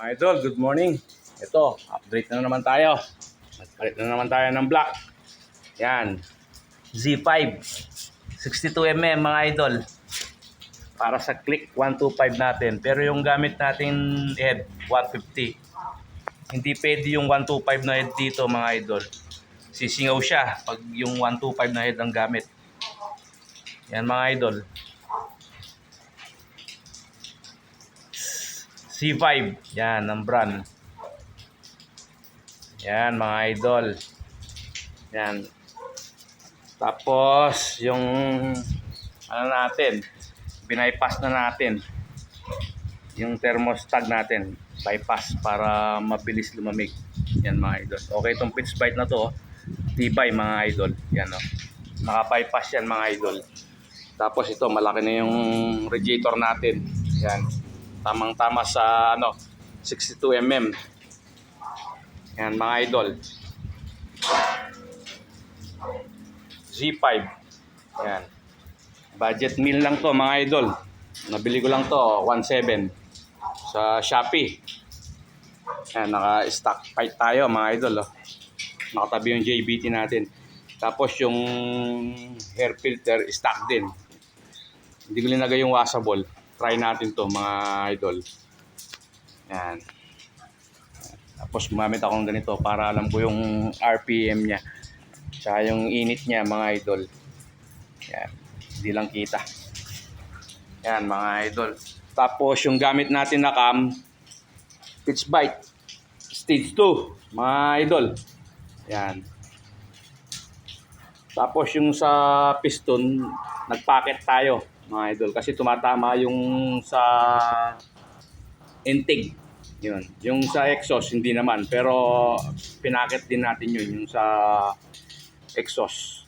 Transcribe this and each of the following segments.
Mga idol, good morning. Ito, update na naman tayo. Nagpalit na naman tayo ng block. Yan. Z5. 62mm mga idol. Para sa click 125 natin. Pero yung gamit natin head, 150. Hindi pwede yung 125 na head dito mga idol. Sisingaw siya pag yung 125 na head ang gamit. Yan mga idol. C5. Yan, ang brand. Yan, mga idol. Yan. Tapos, yung ano natin, binaypass na natin. Yung thermostat natin, bypass para mabilis lumamig. Yan mga idol. Okay itong pitch bite na to. oh. Tibay mga idol. Yan o. Naka-bypass yan mga idol. Tapos ito, malaki na yung radiator natin. Yan. Tamang-tama sa ano, 62mm. Yan mga idol. Z5. Yan. Budget meal lang to mga idol. Nabili ko lang to 1.7 sa Shopee. Yan, naka-stock fight tayo mga idol. Oh. Nakatabi yung JBT natin. Tapos yung hair filter stock din. Hindi ko linagay yung washable. Try natin to mga idol. Yan. Tapos gumamit ako ng ganito para alam ko yung RPM niya. Tsaka yung init niya mga idol. Yan. Hindi lang kita. Yan mga idol. Tapos yung gamit natin na cam, pitch bite. Stage 2. Mga idol. Yan. Tapos yung sa piston, nagpacket tayo mga idol kasi tumatama yung sa intake. Yun. Yung sa exhaust hindi naman pero pinacket din natin yun yung sa exhaust.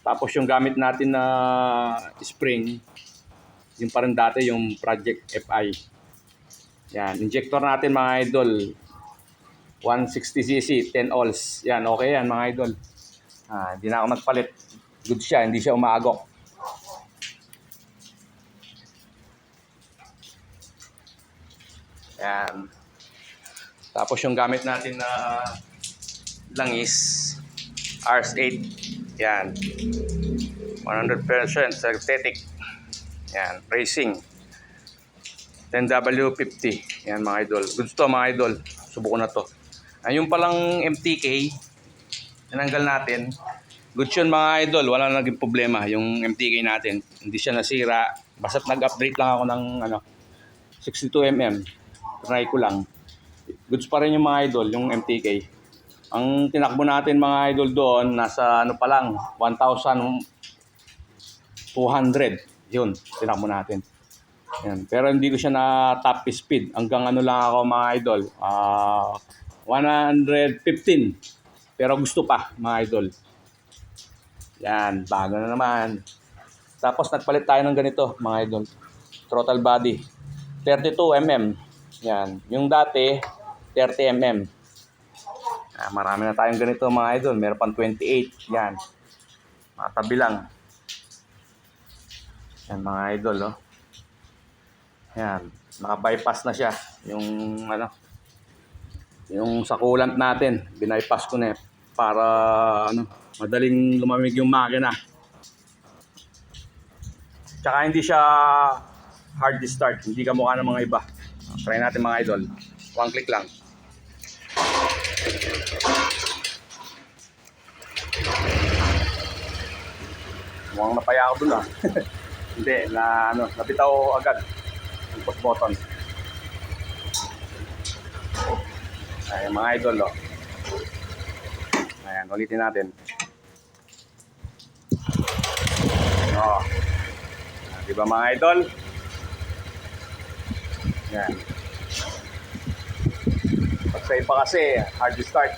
Tapos yung gamit natin na spring yung pa rin dati yung Project FI. Yan, injector natin mga idol 160cc, 10 oils. Yan, okay yan mga idol. Ah, hindi na ako nagpalit. Good siya, hindi siya umaagok. Yan. Tapos yung gamit natin na langis RS8. Yan. 100% synthetic. Yan, racing. 10W50. Yan mga idol. Goods to mga idol. Subukan na to. Ayun palang MTK, tinanggal natin. Good yun mga idol, wala na naging problema yung MTK natin. Hindi siya nasira. Basta't nag-update lang ako ng ano, 62mm. Try ko lang. Goods pa rin yung mga idol, yung MTK. Ang tinakbo natin mga idol doon, nasa ano pa lang, 1,200. Yun, tinakbo natin. Yan. Pero hindi ko siya na top speed. Hanggang ano lang ako mga idol. Ah, 115. Pero gusto pa mga idol. Yan, bago na naman. Tapos nagpalit tayo ng ganito mga idol. Throttle body. 32mm. Yan. Yung dati, 30mm. Ah, marami na tayong ganito mga idol. Meron pang 28. Yan. Matabi lang. Yan mga idol, oh. Yan, naka-bypass na siya. Yung ano, yung sa coolant natin, binaypass ko na eh, para ano, madaling lumamig yung makina. Tsaka hindi siya hard start, hindi ka mukha ng mga iba. Try natin mga idol. One click lang. Mukhang napaya ako dun ah. hindi, na ano, nabitaw agad yung push button. Ayan, mga idol, oh. Ayan, ulitin natin. Oh. Ah, Di ba mga idol? Ayan. Pag sa iba kasi, hard to start.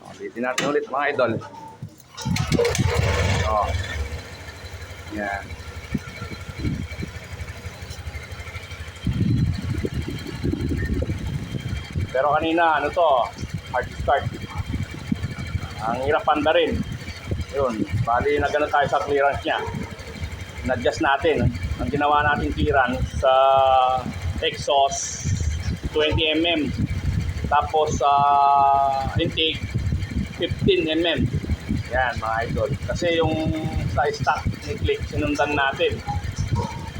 Oh, Ulitin natin ulit mga idol. Oh. Yan. Pero kanina, ano to, hard to start. Ang hirap panda rin. Yun, bali na ganun tayo sa clearance niya. Na-adjust natin. Ang ginawa natin clearance sa exhaust 20mm. Tapos sa intake 15mm. Yan mga idol. Kasi yung sa stock ni click sinundan natin.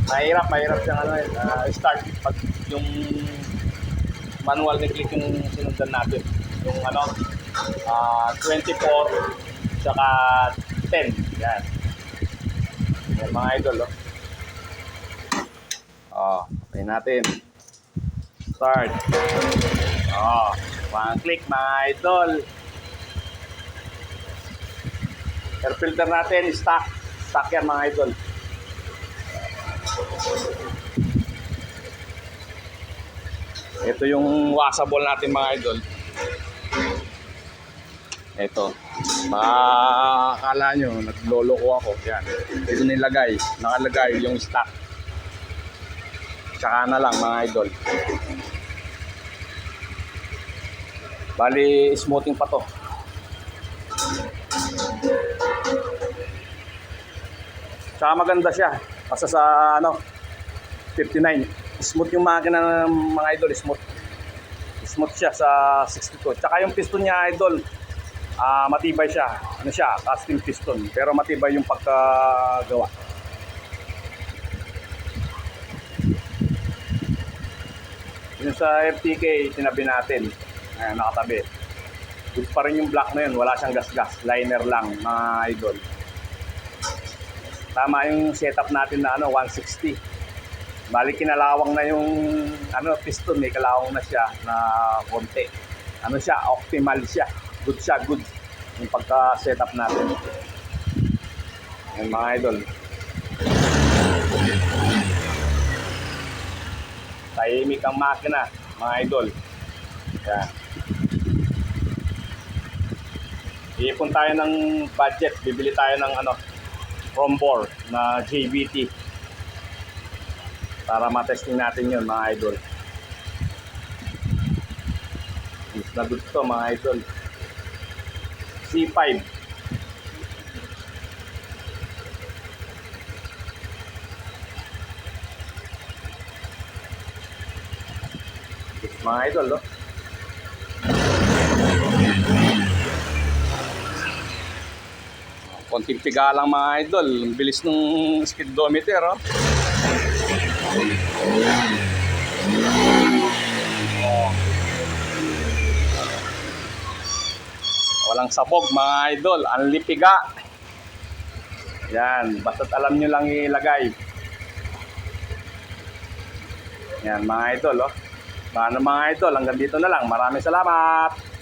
Mahirap, mahirap siyang ano, ah, start pag yung manual ni click yung sinundan natin. Yung ano, ah 24 tsaka 10. Yan. Yan mga idol, oh. Oh, okay natin. Start. Oh, one click mga idol. Air filter natin, stock. Stock yan mga idol. Ito yung washable natin mga idol. Ito. Makakala nyo, naglolo ko ako. Yan. Ito nilagay. Nakalagay yung stock. Tsaka na lang mga idol. Bali, smoothing pa to. Tsaka maganda siya. Kasi sa ano, 59. Smooth yung makina ng mga idol, smooth. Smooth siya sa 62. Tsaka yung piston niya idol, ah matibay siya. Ano siya, casting piston. Pero matibay yung pagkagawa. Yung sa FTK, tinabi natin. Ayan, nakatabi. Good pa rin yung black na yun. Wala siyang gas-gas. Liner lang, mga idol. Tama yung setup natin na ano, 160. Bali kinalawang na yung ano piston, may kalawang na siya na konti. Ano siya, optimal siya. Good siya, good. Yung pagka-setup natin. Yan mga idol. Tahimik ang makina, mga idol. Yan. Iipon tayo ng budget, bibili tayo ng ano, Rombor na JBT para matesting natin yun mga idol. Mas na good to mga idol. C5. Mga idol, no? Konting piga lang mga idol. Ang bilis ng speedometer, oh. Walang sabog mga idol. Ang lipiga. Yan. Basta't alam nyo lang ilagay. Yan mga idol, oh. Paano mga idol, hanggang dito na lang. Maraming salamat.